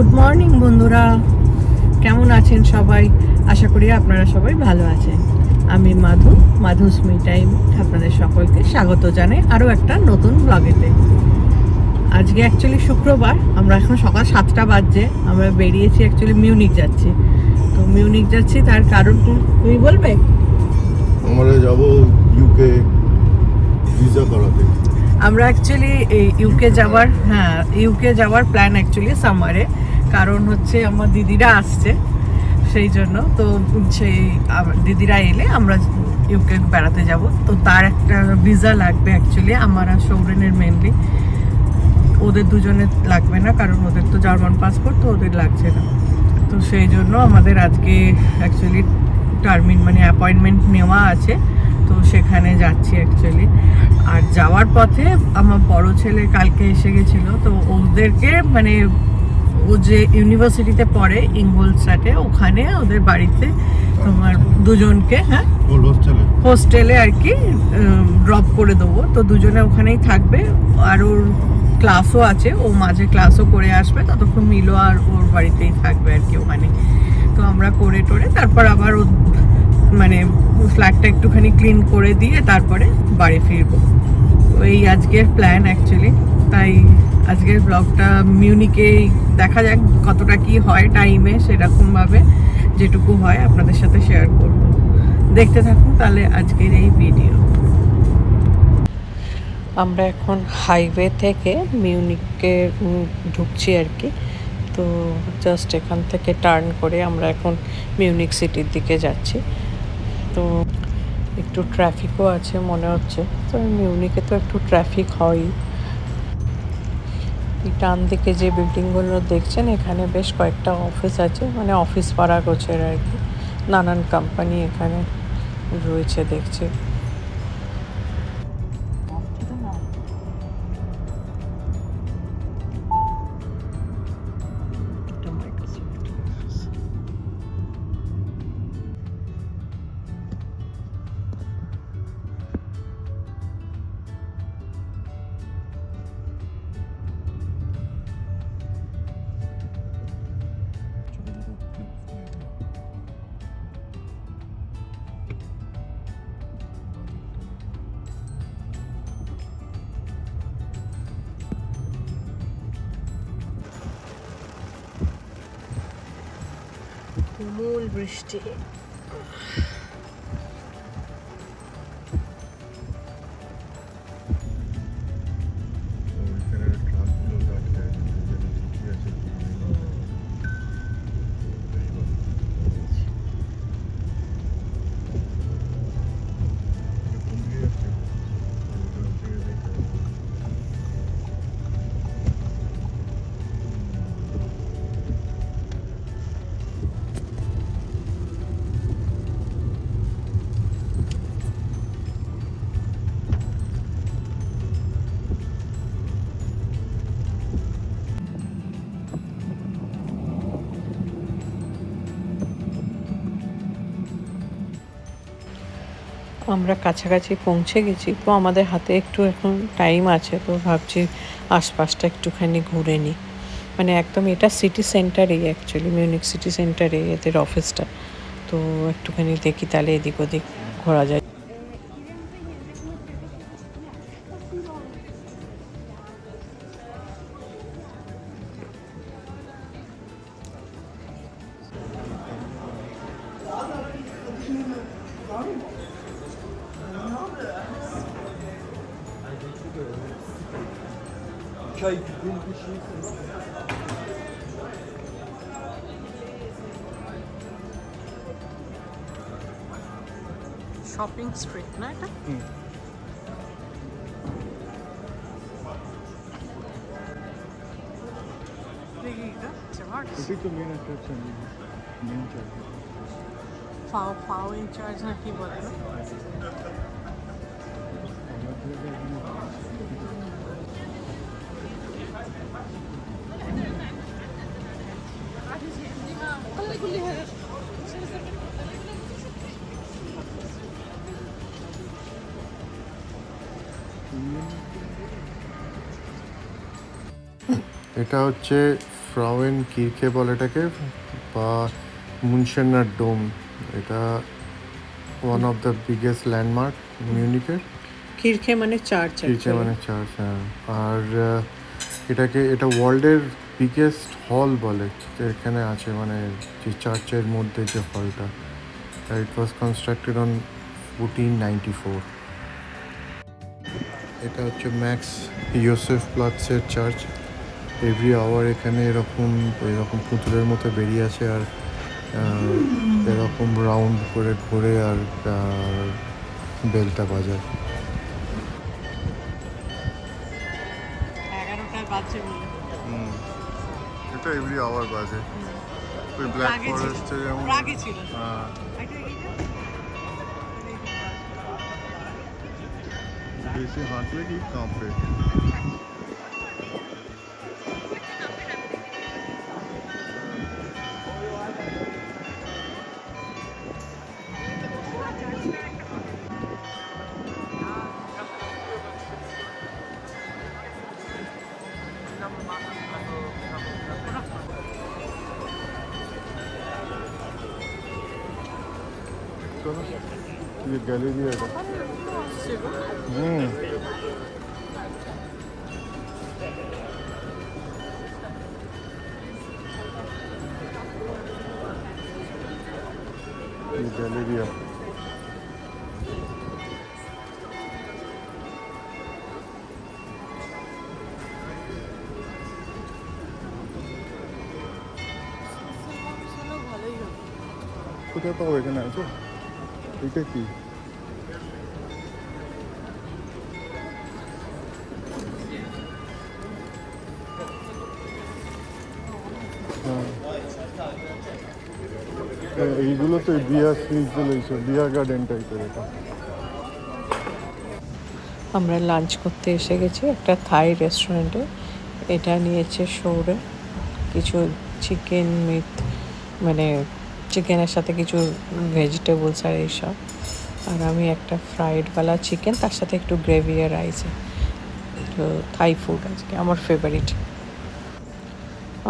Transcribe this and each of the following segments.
Good morning বন্ধুরা। কেমন আছেন সবাই? আশা করি আপনারা সবাই ভালো আছেন। আমি মাধু মাধুস মি টাইম আপনাদের সকলকে স্বাগত জানাই আরও একটা নতুন ব্লগেতে আজকে অ্যাকচুয়ালি শুক্রবার আমরা এখন সকাল সাতটা বাজছে আমরা বেরিয়েছি অ্যাকচুয়ালি মিউনিক যাচ্ছি। তো মিউনিক যাচ্ছি তার কারণ কি- তুমি বলবে? আমরা যাব ইউকে ভিসা করাতে। আমরা অ্যাকচুয়ালি এই ইউকে যাওয়ার হ্যাঁ ইউকে যাওয়ার প্ল্যান অ্যাকচুয়ালি সামারে কারণ হচ্ছে আমার দিদিরা আসছে, সেই জন্য। তো সেই দিদিরা এলে আমরা ইউকে বেড়াতে যাব। তো তার একটা ভিসা লাগবে অ্যাকচুয়ালি আমার আর সৌরেনের মেনলি ওদের দুজনের লাগবে না, কারণ ওদের তো জার্মান পাসপোর্ট তো ওদের লাগছে না। তো সেই জন্য আমাদের আজকে অ্যাকচুয়ালি টার্মিন মানে অ্যাপয়েন্টমেন্ট নেওয়া আছে। তো সেখানে যাচ্ছি অ্যাকচুয়ালি আর যাওয়ার পথে আমার বড় ছেলে কালকে এসে গেছিল, তো ওদেরকে মানে ও যে ইউনিভার্সিটিতে পড়ে ইংগোলস্টাটে ওখানে ওদের বাড়িতে তোমার দুজনকে হ্যাঁ? হোস্টেলে হোস্টেলে আর কি ড্রপ করে দেবো। তো দুজনে ওখানেই থাকবে। আর ওর ক্লাসও আছে। ও মাঝে ক্লাসও করে আসবে। ততক্ষণ মিলো আর ওর বাড়িতেই থাকবে আর কি ওখানে। তো আমরা করে টোরে তারপর আবার ও মানে ফ্ল্যাটটা একটুখানি ক্লিন করে দিয়ে তারপরে বাড়ি ফিরবো। তো এই আজকের প্ল্যান অ্যাকচুয়ালি তাই আজকের ব্লগটা মিউনিকেই দেখা যাক কতটা কি হয় টাইমে সেরকমভাবে যেটুকু হয় আপনাদের সাথে শেয়ার করব। দেখতে থাকুন তাহলে আজকের এই ভিডিও আমরা এখন হাইওয়ে থেকে মিউনিকে ঢুকছি আর কি। তো জাস্ট এখান থেকে টার্ন করে আমরা এখন মিউনিক সিটির দিকে যাচ্ছি। তো একটু ট্রাফিকও আছে মনে হচ্ছে। তো মিউনিকে তো একটু ট্রাফিক হয়ই। ডান দিকে যে বিল্ডিংগুলো দেখছেন, এখানে বেশ কয়েকটা অফিস আছে মানে অফিস পাড়া গোছের আর কি। নানান কোম্পানি এখানে রয়েছে দেখছি। তুমুল বৃষ্টি আমরা কাছাকাছি পৌঁছে গেছি, তো আমাদের হাতে একটু এখন টাইম আছে, তো ভাবছি আশপাশটা একটুখানি ঘুরে নিই। মানে একদম এটা সিটি সেন্টারেই অ্যাকচুয়ালি মিউনিক সিটি সেন্টারে এদের অফিসটা তো একটুখানি দেখি, তাহলে এদিক ওদিক ঘোরা যায়। শপিং স্ট্রিট না এটা? ফাও ফাও ইনচার্জ না কি বলে? এটা হচ্ছে ফ্রাউেন কিরকে বলে এটাকে বা মুনশেনার ডোম। এটা one of the biggest landmark মিউনিকের কিরখে মানে চার্চ কিরকে মানে চার্চ হ্যাঁ। আর এটাকে এটা ওয়ার্ল্ডের বিগেস্ট হল বলে যে এখানে আছে মানে যে চার্চের মধ্যে যে হলটা it was constructed on fourteen ninety four এটা হচ্ছে ম্যাক্স ইউসেফ প্লাটসের চার্চ এভরি আওয়ার এখানে এরকম এরকম পুতুলের মতো বেরিয়ে আছে আর এরকম রাউন্ড করে ঘুরে আর বেলটা বাজায়। এটা এভরি আওয়ার বাজে। ওই ব্ল্যাক। ফরেস্টে যেমন ছিল। হ্যাঁ। ऐसे हाथ लगी काम पे ये गैलरी है। 嗯。你在 galeria, aku tak এইগুলো তো বিয়ার এইসব বিয়ার গার্ডেন টাইপের এটা। আমরা লাঞ্চ করতে এসে গেছি একটা থাই রেস্টুরেন্টে এটা নিয়েছে সৌরে কিছু চিকেন উইথ মানে চিকেনের সাথে কিছু ভেজিটেবলস আর এইসব। আর আমি একটা ফ্রাইডওয়ালা চিকেন তার সাথে একটু গ্রেভি আর রাইস তো থাই ফুড আজকে, আমার ফেভারিট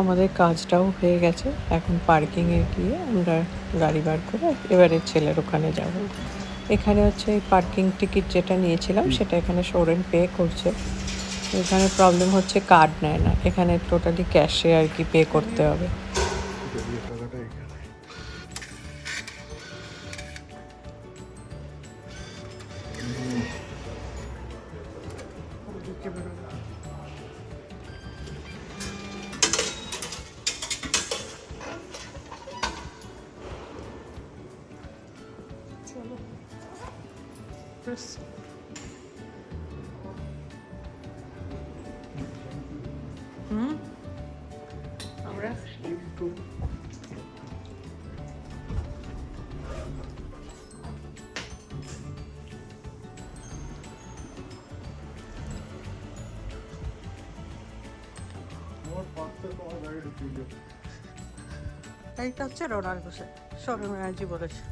আমাদের কাজটাও হয়ে গেছে। এখন পার্কিংয়ে গিয়ে আমরা গাড়ি বার করে এবারে ছেলের ওখানে যাব। এখানে হচ্ছে এই পার্কিং টিকিট যেটা নিয়েছিলাম সেটা এখানে শোরেন পে করছে। এখানে প্রবলেম হচ্ছে কার্ড নেয় না। এখানে টোটালি ক্যাশে আর কি পে করতে হবে। বেরিয়ে হুম আমরা এইটা হচ্ছে রোনাল্ড বসে শোরুমে আজই বলেছে।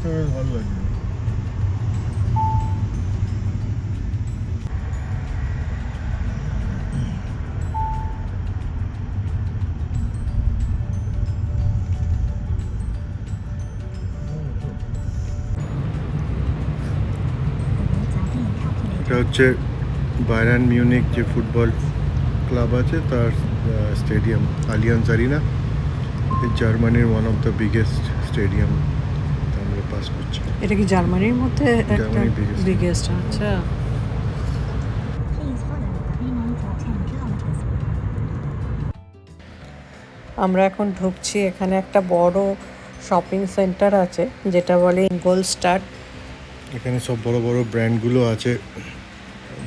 বসে থাকতে বেশ ভালো লাগবে এটা হচ্ছে বায়ারান মিউনিক যে ফুটবল ক্লাব আছে, তার স্টেডিয়াম আলিয়ান্স আরিনা জার্মানির one of the biggest stadium pass করছি। এটা কি জার্মানির মধ্যে একটা বিগেস্ট আচ্ছা Please follow the remaining for 10 kilometers. আমরা এখন ঢুকছি এখানে একটা বড় শপিং সেন্টার আছে যেটা বলে গোল্ড স্টার এখানে সব বড় বড় ব্র্যান্ডগুলো আছে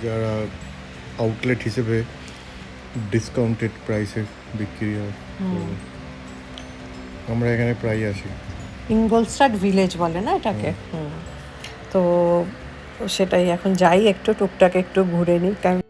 যারা আউটলেট হিসেবে ডিসকাউন্টেড প্রাইসে বিক্রি হয়। আমরা এখানে প্রায় আসি। ইঙ্গলস্টাড ভিলেজ বলে না এটাকে হুম। তো সেটাই এখন যাই একটু টুকটাক একটু ঘুরে নিই কারণ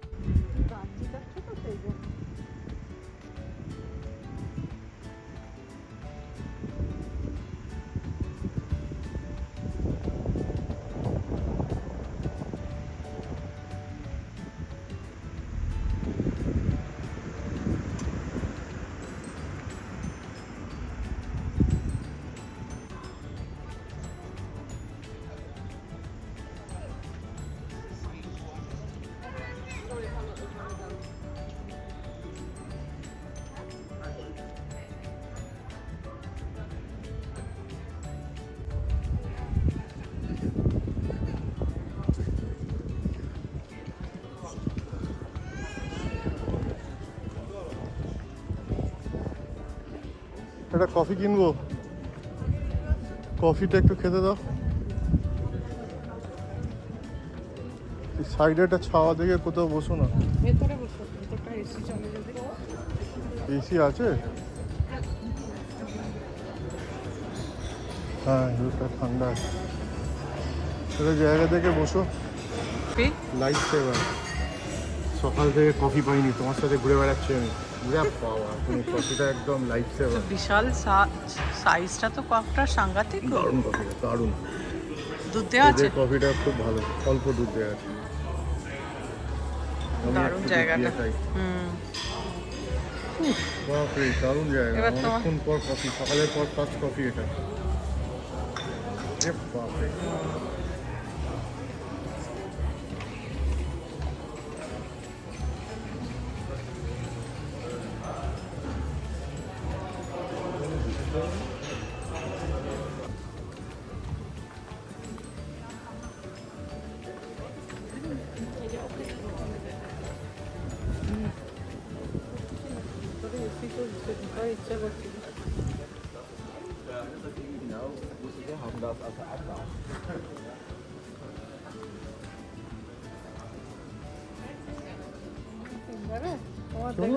একটা কফি কিনবো? কফিটা একটু খেতে দাও। সাইডে একটা ছাওয়া দেখে কোথাও বসো না। এসি আছে? হ্যাঁ এটা ঠান্ডা আছে। একটা জায়গা দেখে বসো। লাইফ সেভার সকাল থেকে কফি পাইনি তোমার সাথে ঘুরে বেড়াচ্ছি আমি। ঘুরে পাওয়া তুমি কফিটা একদম লাইফ সেভার বিশাল সাইজটা তো কপটা সাংঘাতিক। দারুণ কফিটা দারুণ। দুধ দেওয়া আছে? কফিটা খুব ভালো অল্প দুধ দেওয়া আছে। দারুণ জায়গাটা। হুম। বাপরে দারুণ জায়গা। অনেকক্ষণ পর কফি সকালের পর ফার্স্ট কফি এটা। বাপরে।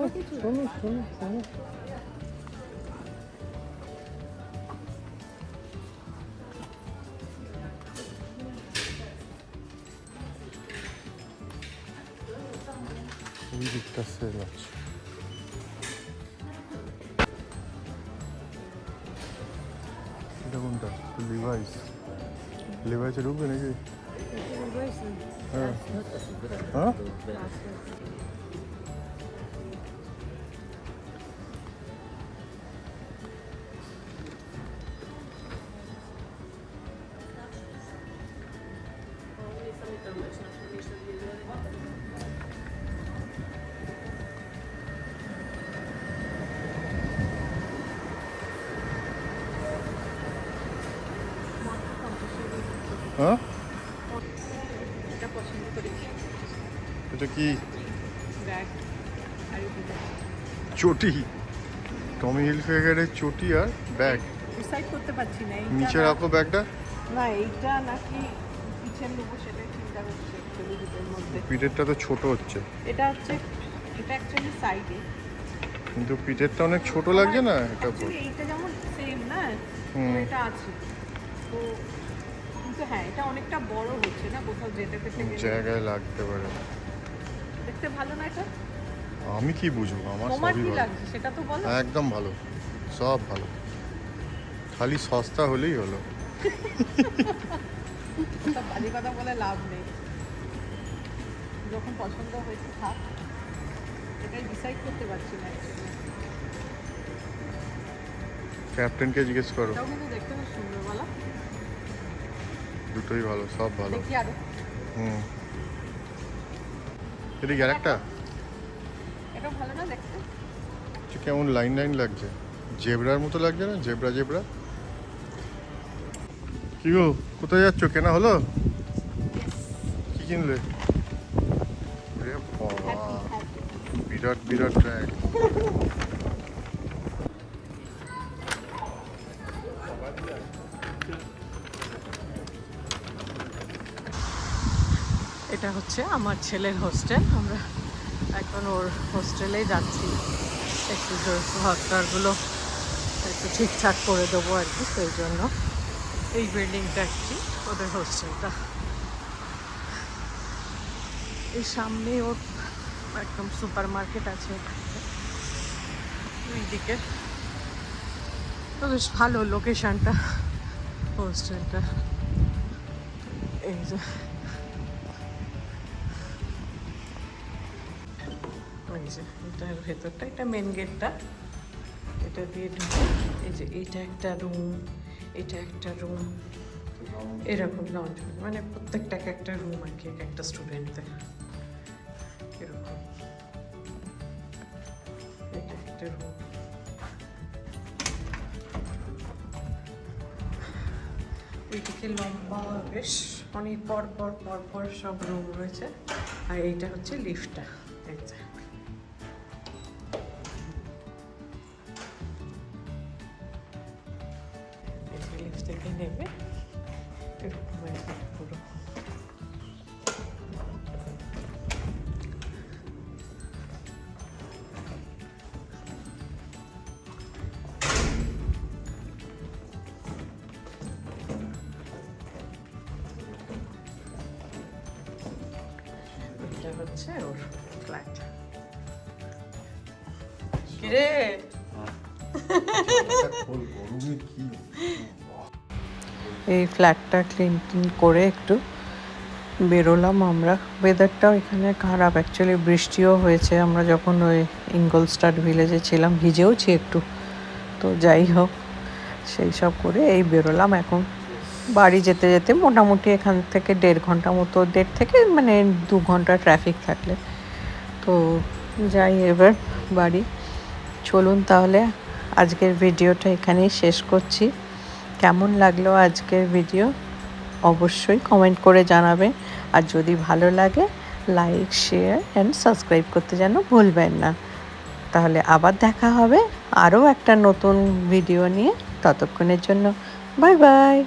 শোনো শোনো শোনো শোনো ওই দিকটা সেল আছে এটা কোনটা লিভাইস লিভাইসে ঢুকবে নাকি হ্যাঁ হ্যাঁ হ্যাঁ কি? চটি। টমি হিলফিগারের চটি আর ব্যাগ। ডিসাইড করতে পারছি না নিচে রাখো ব্যাগটা। না এইটা নাকি পিছের নেব সেটাই চিন্তা করছি actually দুটোর মধ্যে। পিঠেরটা তো ছোট হচ্ছে। এটা হচ্ছে এটা অ্যাকচুয়ালি সাইডে কিন্তু পিঠেরটা অনেক ছোট লাগছে না এটা এইটা যেমন সেম না এটা আছে। তো কিন্তু হ্যাঁ এটা অনেকটা বড় হচ্ছে না কোথাও যেতে জায়গায় লাগতে পারে। দেখতে ভালো না এটা? আমি কি বুঝব? আমার তোমার সবই কি ভালো। লাগছে সেটা তো বলো। একদম ভালো। সব ভালো। খালি সস্তা হলেই হলো। বাজে কথা বলে লাভ নেই। যখন পছন্দ হয়েছে থাক। এটাই ডিসাইড করতে পারছি না ক্যাপ্টেনকে জিজ্ঞেস করো। এটাও কিন্তু দেখতে খুব সুন্দর বলো। দুটোই ভালো সব ভালো। দেখি আরও। হুম। এদিকে আর একটা এটাও ভালো না দেখতে? কেমন লাইন লাইন লাগছে? জেব্রার মতো লাগছে না? Zebra zebra? কি গো কোথায় যাচ্ছ? কেনা হলো? কি কিনলে? বিরাট বিরাট ব্যাগ এটা হচ্ছে আমার ছেলের হোস্টেল আমরা এখন ওর হোস্টেলেই যাচ্ছি। একটু হকারগুলো একটু একটু ঠিকঠাক করে দেবো আর কি, সেই জন্য এই বিল্ডিংটা কি ওদের হোস্টেলটা এই সামনে ওর একদম সুপার মার্কেট আছে ওইদিকে তো বেশ ভালো লোকেশনটা হোস্টেলটা এই যে। এটার ভেতরটা, এটা মেন গেটটা এটা দিয়ে ঢুকে, এই যে এটা একটা রুম এটা একটা রুম এরকম লঞ্চ মানে প্রত্যেকটা এক একটা রুম আর কি, এক একটা স্টুডেন্টদের এরকম। এটা একটা রুম ওইদিকে লম্বা, বেশ অনেক পর পর পর পর সব রুম রয়েছে। আর এইটা হচ্ছে লিফটটা এই হচ্ছে ওর ফ্ল্যাট কিরে? এই ফ্ল্যাটটা ক্লিন ক্লিন করে একটু বেরোলাম আমরা। ওয়েদারটাও এখানে খারাপ অ্যাকচুয়ালি বৃষ্টিও হয়েছে। আমরা যখন ওই ইঙ্গলস্টাড ভিলেজে ছিলাম ভিজেওছি একটু। তো যাই হোক সেই সব করে এই বেরোলাম এখন। বাড়ি যেতে যেতে মোটামুটি এখান থেকে দেড় ঘণ্টা মতো, দেড় থেকে মানে দু ঘণ্টা ট্রাফিক থাকলে। তো যাই এবার বাড়ি। চলুন তাহলে আজকের ভিডিওটা এখানেই শেষ করছি। কেমন লাগল আজকের ভিডিও? অবশ্যই কমেন্ট করে জানাবেন। আর যদি ভালো লাগে লাইক শেয়ার অ্যান্ড সাবস্ক্রাইব করতে যেন ভুলবেন না। তাহলে আবার দেখা হবে আরও একটা নতুন ভিডিও নিয়ে। ততক্ষণের জন্য বাই বাই